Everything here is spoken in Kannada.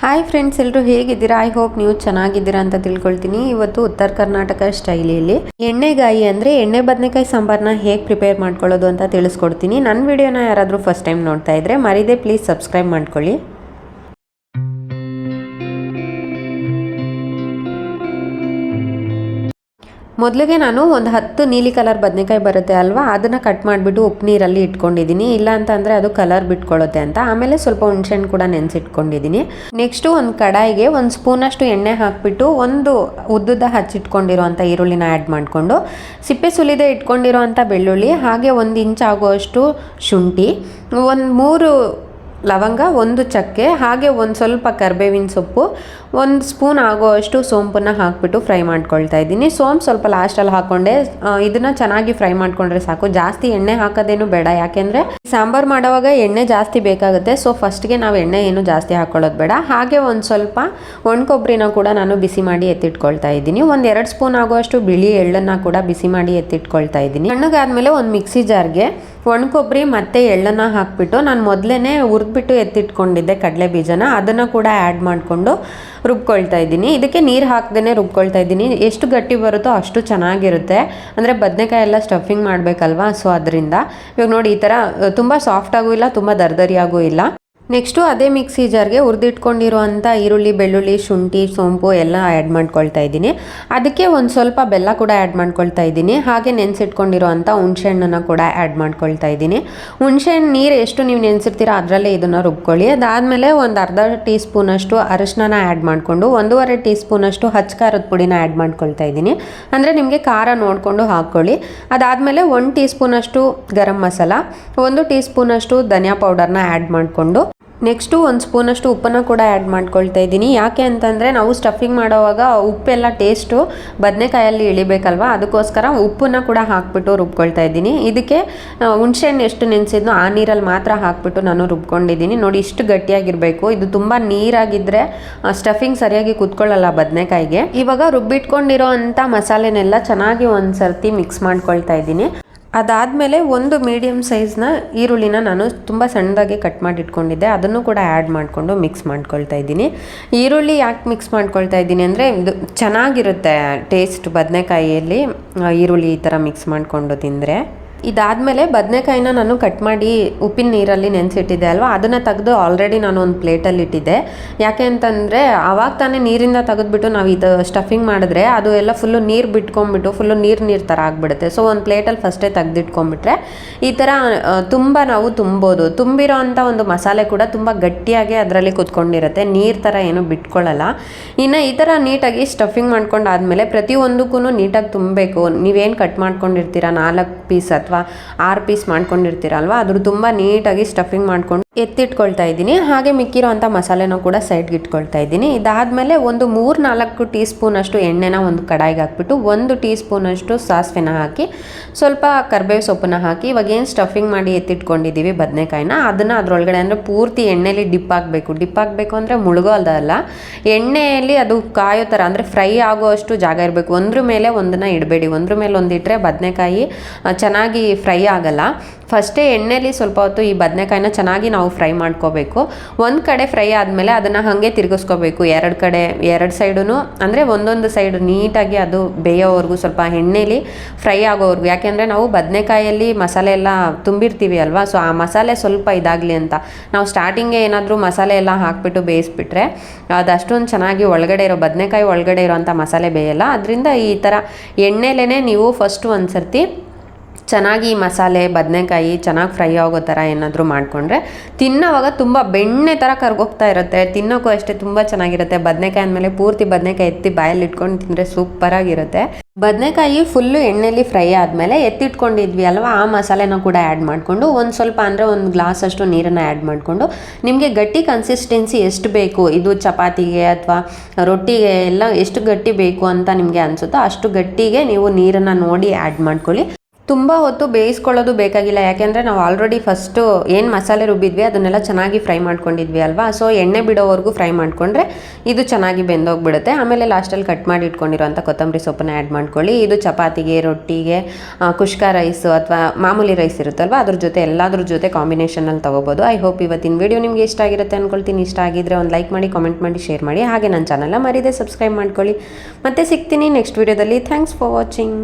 ಹಾಯ್ ಫ್ರೆಂಡ್ಸ್ ಎಲ್ಲರೂ ಹೇಗಿದ್ದೀರಾ? ಐ ಹೋಪ್ ನೀವು ಚೆನ್ನಾಗಿದ್ದೀರಾ ಅಂತ ತಿಳ್ಕೊಳ್ತೀನಿ. ಇವತ್ತು ಉತ್ತರ ಕರ್ನಾಟಕ ಸ್ಟೈಲಿಯಲ್ಲಿ ಎಣ್ಣೆಗಾಯಿ ಅಂದರೆ ಎಣ್ಣೆ ಬದನೆಕಾಯಿ ಸಾಂಬಾರನ್ನ ಹೇಗೆ ಪ್ರಿಪೇರ್ ಮಾಡ್ಕೊಳ್ಳೋದು ಅಂತ ತಿಳಿಸ್ಕೊಡ್ತೀನಿ. ನನ್ನ ವಿಡಿಯೋನ ಯಾರಾದರೂ ಫಸ್ಟ್ ಟೈಮ್ ನೋಡ್ತಾ ಇದ್ರೆ ಮರಿದೆ ಪ್ಲೀಸ್ ಸಬ್ಸ್ಕ್ರೈಬ್ ಮಾಡ್ಕೊಳ್ಳಿ. ಮೊದಲಿಗೆ ನಾನು ಒಂದು ಹತ್ತು ನೀಲಿ ಕಲರ್ ಬದನೆಕಾಯಿ ಬರುತ್ತೆ ಅಲ್ವಾ? ಅದನ್ನು ಕಟ್ ಮಾಡಿಬಿಟ್ಟು ಉಪ್ಪು ನೀರಲ್ಲಿ ಇಟ್ಕೊಂಡಿದ್ದೀನಿ. ಇಲ್ಲ ಅಂತಂದರೆ ಅದು ಕಲರ್ ಬಿಟ್ಕೊಳ್ಳುತ್ತೆ ಅಂತ. ಆಮೇಲೆ ಸ್ವಲ್ಪ ಹುಣಸೆಹಣ್ಣು ಕೂಡ ನೆನೆಸಿಟ್ಕೊಂಡಿದ್ದೀನಿ. ನೆಕ್ಸ್ಟು ಒಂದು ಕಡಾಯಿಗೆ ಒಂದು ಸ್ಪೂನಷ್ಟು ಎಣ್ಣೆ ಹಾಕಿಬಿಟ್ಟು ಒಂದು ಉದ್ದದ ಹಚ್ಚಿಟ್ಕೊಂಡಿರುವಂಥ ಈರುಳ್ಳಿನ ಆ್ಯಡ್ ಮಾಡಿಕೊಂಡು, ಸಿಪ್ಪೆ ಸುಲಿದೆ ಇಟ್ಕೊಂಡಿರೋಂಥ ಬೆಳ್ಳುಳ್ಳಿ, ಹಾಗೆ ಒಂದು ಇಂಚ್ ಆಗುವಷ್ಟು ಶುಂಠಿ, ಒಂದು ಮೂರು ಲವಂಗ, ಒಂದು ಚಕ್ಕೆ, ಹಾಗೆ ಒಂದು ಸ್ವಲ್ಪ ಕರ್ಬೇವಿನ ಸೊಪ್ಪು, ಒಂದು ಸ್ಪೂನ್ ಆಗೋ ಅಷ್ಟು ಸೋಂಪನ್ನು ಹಾಕ್ಬಿಟ್ಟು ಫ್ರೈ ಮಾಡ್ಕೊಳ್ತಾ ಇದ್ದೀನಿ. ಸೋಂಪು ಸ್ವಲ್ಪ ಲಾಸ್ಟಲ್ಲಿ ಹಾಕ್ಕೊಂಡೆ ಇದನ್ನು ಚೆನ್ನಾಗಿ ಫ್ರೈ ಮಾಡ್ಕೊಂಡ್ರೆ ಸಾಕು. ಜಾಸ್ತಿ ಎಣ್ಣೆ ಹಾಕೋದೇನು ಬೇಡ. ಯಾಕೆಂದರೆ ಸಾಂಬಾರು ಮಾಡೋವಾಗ ಎಣ್ಣೆ ಜಾಸ್ತಿ ಬೇಕಾಗುತ್ತೆ. ಸೊ ಫಸ್ಟ್ಗೆ ನಾವು ಎಣ್ಣೆ ಏನು ಜಾಸ್ತಿ ಹಾಕ್ಕೊಳ್ಳೋದು ಬೇಡ. ಹಾಗೆ ಒಂದು ಸ್ವಲ್ಪ ಒಣ ಕೊಬ್ಬರಿನ ಕೂಡ ನಾನು ಬಿಸಿ ಮಾಡಿ ಎತ್ತಿಟ್ಕೊಳ್ತಾ ಇದ್ದೀನಿ. ಒಂದು ಎರಡು ಸ್ಪೂನ್ ಆಗುವಷ್ಟು ಬಿಳಿ ಎಳ್ಳನ್ನು ಕೂಡ ಬಿಸಿ ಮಾಡಿ ಎತ್ತಿಟ್ಕೊಳ್ತಾ ಇದ್ದೀನಿ. ತಣ್ಣಗಾದ್ಮೇಲೆ ಒಂದು ಮಿಕ್ಸಿ ಜಾರ್ಗೆ ಒಣ ಕೊಬ್ಬರಿ ಮತ್ತು ಎಳ್ಳನ್ನು ಹಾಕ್ಬಿಟ್ಟು ನಾನು ಮೊದಲೇ ಹುರಿದ್ಬಿಟ್ಟು ಎತ್ತಿಟ್ಕೊಂಡಿದ್ದೆ ಕಡಲೆ ಬೀಜನ. ಅದನ್ನು ಕೂಡ ಆ್ಯಡ್ ಮಾಡಿಕೊಂಡು ರುಬ್ಕೊಳ್ತಾ ಇದ್ದೀನಿ. ಇದಕ್ಕೆ ನೀರು ಹಾಕ್ದೇ ರುಬ್ಕೊಳ್ತಾ ಇದ್ದೀನಿ. ಎಷ್ಟು ಗಟ್ಟಿ ಬರುತ್ತೋ ಅಷ್ಟು ಚೆನ್ನಾಗಿರುತ್ತೆ. ಅಂದರೆ ಬದನೆಕಾಯಿ ಎಲ್ಲ ಸ್ಟಫಿಂಗ್ ಮಾಡಬೇಕಲ್ವಾ? ಸೊ ಅದರಿಂದ ಇವಾಗ ನೋಡಿ ಈ ಥರ ತುಂಬ ಸಾಫ್ಟಾಗೂ ಇಲ್ಲ, ತುಂಬ ದರ್ದರಿಯಾಗೂ ಇಲ್ಲ. ನೆಕ್ಸ್ಟು ಅದೇ ಮಿಕ್ಸಿ ಜಾರ್ಗೆ ಹುರಿದಿಟ್ಕೊಂಡಿರುವಂಥ ಈರುಳ್ಳಿ, ಬೆಳ್ಳುಳ್ಳಿ, ಶುಂಠಿ, ಸೋಂಪು ಎಲ್ಲ ಆ್ಯಡ್ ಮಾಡ್ಕೊಳ್ತಾ ಇದ್ದೀನಿ. ಅದಕ್ಕೆ ಒಂದು ಸ್ವಲ್ಪ ಬೆಲ್ಲ ಕೂಡ ಆ್ಯಡ್ ಮಾಡ್ಕೊಳ್ತಾ ಇದ್ದೀನಿ. ಹಾಗೆ ನೆನೆಸಿಟ್ಕೊಂಡಿರುವಂಥ ಹುಣಸೆಹಣ್ಣನ್ನು ಕೂಡ ಆ್ಯಡ್ ಮಾಡ್ಕೊಳ್ತಾ ಇದ್ದೀನಿ. ಹುಣಸೆಹಣ್ಣು ನೀರು ಎಷ್ಟು ನೀವು ನೆನೆಸಿರ್ತೀರ ಅದರಲ್ಲೇ ಇದನ್ನು ರುಬ್ಕೊಳ್ಳಿ. ಅದಾದಮೇಲೆ ಒಂದು ಅರ್ಧ ಟೀ ಸ್ಪೂನಷ್ಟು ಅರಿಶಿನ ಆ್ಯಡ್ ಮಾಡಿಕೊಂಡು ಒಂದೂವರೆ ಟೀ ಸ್ಪೂನಷ್ಟು ಹಚ್ಚ ಖಾರದ ಪುಡಿನ ಆ್ಯಡ್ ಮಾಡ್ಕೊಳ್ತಾ ಇದ್ದೀನಿ. ಅಂದರೆ ನಿಮಗೆ ಖಾರ ನೋಡಿಕೊಂಡು ಹಾಕ್ಕೊಳ್ಳಿ. ಅದಾದಮೇಲೆ ಒಂದು ಟೀ ಸ್ಪೂನಷ್ಟು ಗರಂ ಮಸಾಲ, ಒಂದು ಟೀ ಸ್ಪೂನಷ್ಟು ಧನಿಯಾ ಪೌಡರ್ನ ಆ್ಯಡ್ ಮಾಡಿಕೊಂಡು ನೆಕ್ಸ್ಟು ಒಂದು ಸ್ಪೂನಷ್ಟು ಉಪ್ಪನ್ನು ಕೂಡ ಆ್ಯಡ್ ಮಾಡ್ಕೊಳ್ತಾ ಇದ್ದೀನಿ. ಯಾಕೆ ಅಂತಂದರೆ ನಾವು ಸ್ಟಫಿಂಗ್ ಮಾಡೋವಾಗ ಉಪ್ಪೆಲ್ಲ ಟೇಸ್ಟು ಬದನೆಕಾಯಲ್ಲಿ ಇಳಿಬೇಕಲ್ವ? ಅದಕ್ಕೋಸ್ಕರ ಉಪ್ಪನ್ನು ಕೂಡ ಹಾಕ್ಬಿಟ್ಟು ರುಬ್ಕೊಳ್ತಾ ಇದ್ದೀನಿ. ಇದಕ್ಕೆ ಹುಣಸೆಹಣ್ಣು ಎಷ್ಟು ನೆನೆಸಿದ್ನೋ ಆ ನೀರಲ್ಲಿ ಮಾತ್ರ ಹಾಕ್ಬಿಟ್ಟು ನಾನು ರುಬ್ಕೊಂಡಿದ್ದೀನಿ. ನೋಡಿ, ಇಷ್ಟು ಗಟ್ಟಿಯಾಗಿರಬೇಕು. ಇದು ತುಂಬ ನೀರಾಗಿದ್ದರೆ ಸ್ಟಫಿಂಗ್ ಸರಿಯಾಗಿ ಕೂತ್ಕೊಳ್ಳಲ್ಲ ಬದನೆಕಾಯಿಗೆ. ಇವಾಗ ರುಬ್ಬಿಟ್ಕೊಂಡಿರೋ ಅಂಥ ಮಸಾಲೆನೆಲ್ಲ ಚೆನ್ನಾಗಿ ಒಂದು ಸರ್ತಿ ಮಿಕ್ಸ್ ಮಾಡ್ಕೊಳ್ತಾ ಇದ್ದೀನಿ. ಅದಾದಮೇಲೆ ಒಂದು ಮೀಡಿಯಮ್ ಸೈಜ್ನ ಈರುಳ್ಳಿನ ನಾನು ತುಂಬ ಸಣ್ಣದಾಗಿ ಕಟ್ ಮಾಡಿ ಇಟ್ಕೊಂಡಿದ್ದೆ ಅದನ್ನು ಕೂಡ ಆ್ಯಡ್ ಮಾಡಿಕೊಂಡು ಮಿಕ್ಸ್ ಮಾಡ್ಕೊಳ್ತಾ ಇದ್ದೀನಿ. ಈರುಳ್ಳಿ ಯಾಕೆ ಮಿಕ್ಸ್ ಮಾಡ್ಕೊಳ್ತಾ ಇದ್ದೀನಿ ಅಂದರೆ ಇದು ಚೆನ್ನಾಗಿರುತ್ತೆ ಟೇಸ್ಟ್ ಬದನೆಕಾಯಿಯಲ್ಲಿ ಈರುಳ್ಳಿ ಈ ಥರ ಮಿಕ್ಸ್ ಮಾಡಿಕೊಂಡು ತಿಂದರೆ. ಇದಾದಮೇಲೆ ಬದನೆಕಾಯಿನ ನಾನು ಕಟ್ ಮಾಡಿ ಉಪ್ಪಿನ ನೀರಲ್ಲಿ ನೆನೆಸಿಟ್ಟಿದ್ದೆ ಅಲ್ವಾ? ಅದನ್ನು ತೆಗೆದು ಆಲ್ರೆಡಿ ನಾನು ಒಂದು ಪ್ಲೇಟಲ್ಲಿ ಇಟ್ಟಿದ್ದೆ. ಯಾಕೆ ಅಂತಂದರೆ ಆವಾಗ ತಾನೇ ನೀರಿಂದ ತೆಗೆದುಬಿಟ್ಟು ನಾವು ಇದು ಸ್ಟಫಿಂಗ್ ಮಾಡಿದ್ರೆ ಅದು ಎಲ್ಲ ಫುಲ್ಲು ನೀರು ಬಿಟ್ಕೊಂಡ್ಬಿಟ್ಟು ಫುಲ್ಲು ನೀರು ನೀರು ಥರ ಆಗಿಬಿಡುತ್ತೆ. ಸೊ ಒಂದು ಪ್ಲೇಟಲ್ಲಿ ಫಸ್ಟೇ ತೆಗೆದಿಟ್ಕೊಂಬಿಟ್ರೆ ಈ ಥರ ತುಂಬ ನಾವು ತುಂಬೋದು. ತುಂಬಿರೋ ಅಂಥ ಒಂದು ಮಸಾಲೆ ಕೂಡ ತುಂಬ ಗಟ್ಟಿಯಾಗಿ ಅದರಲ್ಲಿ ಕುತ್ಕೊಂಡಿರುತ್ತೆ. ನೀರು ಥರ ಏನು ಬಿಟ್ಕೊಳ್ಳಲ್ಲ. ಇನ್ನು ಈ ಥರ ನೀಟಾಗಿ ಸ್ಟಫಿಂಗ್ ಮಾಡ್ಕೊಂಡಾದ್ಮೇಲೆ ಪ್ರತಿಯೊಂದಕ್ಕೂ ನೀಟಾಗಿ ತುಂಬಬೇಕು. ನೀವೇನು ಕಟ್ ಮಾಡ್ಕೊಂಡಿರ್ತೀರ ನಾಲ್ಕು ಪೀಸ್ ಅಥವಾ ಆರ್ ಪೀಸ್ ಮಾಡ್ಕೊಂಡಿರ್ತೀರಲ್ವ ಅದ್ರ ತುಂಬ ನೀಟಾಗಿ ಸ್ಟಫಿಂಗ್ ಮಾಡ್ಕೊಂಡು ಎತ್ತಿಟ್ಕೊಳ್ತಾ ಇದ್ದೀನಿ. ಹಾಗೆ ಮಿಕ್ಕಿರೋ ಅಂಥ ಮಸಾಲೆನೂ ಕೂಡ ಸೈಡ್ಗೆ ಇಟ್ಕೊಳ್ತಾ ಇದ್ದೀನಿ. ಇದಾದಮೇಲೆ ಒಂದು ಮೂರು ನಾಲ್ಕು ಟೀ ಸ್ಪೂನಷ್ಟು ಎಣ್ಣೆನ ಒಂದು ಕಡಾಯಿಗೆ ಹಾಕ್ಬಿಟ್ಟು ಒಂದು ಟೀ ಸ್ಪೂನಷ್ಟು ಸಾಸಿವೆನ ಹಾಕಿ ಸ್ವಲ್ಪ ಕರ್ಬೇವು ಸೊಪ್ಪನ್ನ ಹಾಕಿ ಇವಾಗ ಏನು ಸ್ಟಫಿಂಗ್ ಮಾಡಿ ಎತ್ತಿಟ್ಕೊಂಡಿದ್ದೀವಿ ಬದನೆಕಾಯಿನ, ಅದನ್ನು ಅದರೊಳಗಡೆ ಅಂದರೆ ಪೂರ್ತಿ ಎಣ್ಣೆಲಿ ಡಿಪ್ ಆಗಬೇಕು ಡಿಪ್ ಆಗಬೇಕು ಅಂದರೆ ಮುಳುಗೋಲ್ದಲ್ಲ ಎಣ್ಣೆಯಲ್ಲಿ ಅದು ಕಾಯೋ ಥರ ಅಂದರೆ ಫ್ರೈ ಆಗೋಷ್ಟು ಜಾಗ ಇರಬೇಕು. ಒಂದ್ರ ಮೇಲೆ ಒಂದನ್ನು ಇಡಬೇಡಿ. ಒಂದ್ರ ಮೇಲೆ ಒಂದು ಇಟ್ಟರೆ ಬದನೆಕಾಯಿ ಚೆನ್ನಾಗಿ ಫ್ರೈ ಆಗಲ್ಲ. ಫಸ್ಟೇ ಎಣ್ಣೆಲಿ ಸ್ವಲ್ಪ ಹೊತ್ತು ಈ ಬದನೆಕಾಯಿನ ಚೆನ್ನಾಗಿ ನಾವು ಫ್ರೈ ಮಾಡ್ಕೋಬೇಕು. ಒಂದು ಕಡೆ ಫ್ರೈ ಆದಮೇಲೆ ಅದನ್ನು ಹಾಗೆ ತಿರುಗಿಸ್ಕೋಬೇಕು. ಎರಡು ಕಡೆ, ಎರಡು ಸೈಡೂ ಅಂದರೆ ಒಂದೊಂದು ಸೈಡ್ ನೀಟಾಗಿ ಅದು ಬೇಯೋವರೆಗೂ ಸ್ವಲ್ಪ ಎಣ್ಣೆಲಿ ಫ್ರೈ ಆಗೋವರೆಗೂ. ಯಾಕೆಂದರೆ ನಾವು ಬದನೆಕಾಯಲ್ಲಿ ಮಸಾಲೆ ಎಲ್ಲ ತುಂಬಿರ್ತೀವಿ ಅಲ್ವಾ? ಸೊ, ಆ ಮಸಾಲೆ ಸ್ವಲ್ಪ ಇದಾಗಲಿ ಅಂತ. ನಾವು ಸ್ಟಾರ್ಟಿಂಗೇ ಏನಾದರೂ ಮಸಾಲೆ ಎಲ್ಲ ಹಾಕಿಬಿಟ್ಟು ಬೇಯಿಸ್ಬಿಟ್ರೆ ಅದು ಅಷ್ಟೊಂದು ಚೆನ್ನಾಗಿ ಒಳಗಡೆ ಇರೋ, ಬದನೆಕಾಯಿ ಒಳಗಡೆ ಇರೋಂಥ ಮಸಾಲೆ ಬೇಯಲ್ಲ. ಅದರಿಂದ ಈ ಥರ ಎಣ್ಣೆಲೇ ನೀವು ಫಸ್ಟು ಒಂದು ಸರ್ತಿ ಚೆನ್ನಾಗಿ ಮಸಾಲೆ, ಬದನೆಕಾಯಿ ಚೆನ್ನಾಗಿ ಫ್ರೈ ಆಗೋ ಥರ ಏನಾದರೂ ಮಾಡಿಕೊಂಡ್ರೆ ತಿನ್ನೋವಾಗ ತುಂಬ ಬೆಣ್ಣೆ ಥರ ಕರ್ಗೋಗ್ತಾ ಇರುತ್ತೆ. ತಿನ್ನೋಕ್ಕೂ ಅಷ್ಟೇ ತುಂಬ ಚೆನ್ನಾಗಿರುತ್ತೆ. ಬದನೆಕಾಯಿ ಅಂದಮೇಲೆ ಪೂರ್ತಿ ಬದನೆಕಾಯಿ ಎತ್ತಿ ಬಾಯಲ್ಲಿ ಇಟ್ಕೊಂಡು ತಿಂದರೆ ಸೂಪರಾಗಿರುತ್ತೆ. ಬದನೆಕಾಯಿ ಫುಲ್ಲು ಎಣ್ಣೆಲಿ ಫ್ರೈ ಆದಮೇಲೆ ಎತ್ತಿಟ್ಕೊಂಡಿದ್ವಿ ಅಲ್ವಾ? ಆ ಮಸಾಲೆನ ಕೂಡ ಆ್ಯಡ್ ಮಾಡಿಕೊಂಡು ಒಂದು ಸ್ವಲ್ಪ ಅಂದರೆ ಒಂದು ಗ್ಲಾಸ್ ಅಷ್ಟು ನೀರನ್ನು ಆ್ಯಡ್ ಮಾಡಿಕೊಂಡು ನಿಮಗೆ ಗಟ್ಟಿ ಕನ್ಸಿಸ್ಟೆನ್ಸಿ ಎಷ್ಟು ಬೇಕು? ಇದು ಚಪಾತಿಗೆ ಅಥವಾ ರೊಟ್ಟಿಗೆ ಎಲ್ಲ ಎಷ್ಟು ಗಟ್ಟಿ ಬೇಕು ಅಂತ ನಿಮಗೆ ಅನಿಸುತ್ತೋ ಅಷ್ಟು ಗಟ್ಟಿಗೆ ನೀವು ನೀರನ್ನು ನೋಡಿ ಆ್ಯಡ್ ಮಾಡ್ಕೊಳ್ಳಿ. ತುಂಬ ಹೊತ್ತು ಬೇಯಿಸ್ಕೊಳ್ಳೋದು ಬೇಕಾಗಿಲ್ಲ. ಯಾಕೆಂದರೆ ನಾವು ಆಲ್ರೆಡಿ ಫಸ್ಟು ಏನು ಮಸಾಲೆ ರುಬ್ಬಿದ್ವಿ, ಅದನ್ನೆಲ್ಲ ಚೆನ್ನಾಗಿ ಫ್ರೈ ಮಾಡ್ಕೊಂಡಿದ್ವಿ ಅಲ್ವಾ? ಸೊ ಎಣ್ಣೆ ಬಿಡೋವರೆಗೂ ಫ್ರೈ ಮಾಡಿಕೊಂಡ್ರೆ ಇದು ಚೆನ್ನಾಗಿ ಬೆಂದೋಗ್ಬಿಡುತ್ತೆ. ಆಮೇಲೆ ಲಾಸ್ಟಲ್ಲಿ ಕಟ್ ಮಾಡಿ ಇಟ್ಕೊಂಡಿರುವಂಥ ಕೊತ್ತಂಬರಿ ಸೊಪ್ಪನ್ನ ಆ್ಯಡ್ ಮಾಡ್ಕೊಳ್ಳಿ. ಇದು ಚಪಾತಿಗೆ, ರೊಟ್ಟಿಗೆ ಕುಷ್ಕ ರೈಸು ಅಥವಾ ಮಾಮೂಲಿ ರೈಸ್ ಇರುತ್ತಲ್ವ? ಅದ್ರ ಜೊತೆ ಎಲ್ಲದ್ರ ಜೊತೆ ಕಾಂಬಿನೇಷನಲ್ಲಿ ತೊಗೋಬೋದು. ಐ ಹೋಪ್ ಇವತ್ತಿನ ವಿಡಿಯೋ ನಿಮಗೆ ಇಷ್ಟ ಆಗಿರುತ್ತೆ ಅಂದ್ಕೊಳ್ತೀನಿ ಇಷ್ಟ ಆಗಿದ್ರೆ ಒಂದು ಲೈಕ್ ಮಾಡಿ ಕಾಮೆಂಟ್ ಮಾಡಿ ಶೇರ್ ಮಾಡಿ. ಹಾಗೆ ನನ್ನ ಚಾನಲ್ನ ಮರೀದೆ ಸಬ್ಸ್ಕ್ರೈಬ್ ಮಾಡ್ಕೊಳ್ಳಿ. ಮತ್ತೆ ಸಿಗ್ತೀನಿ ನೆಕ್ಸ್ಟ್ ವಿಡಿಯೋದಲ್ಲಿ ಥ್ಯಾಂಕ್ಸ್ ಫಾರ್ ವಾಚಿಂಗ್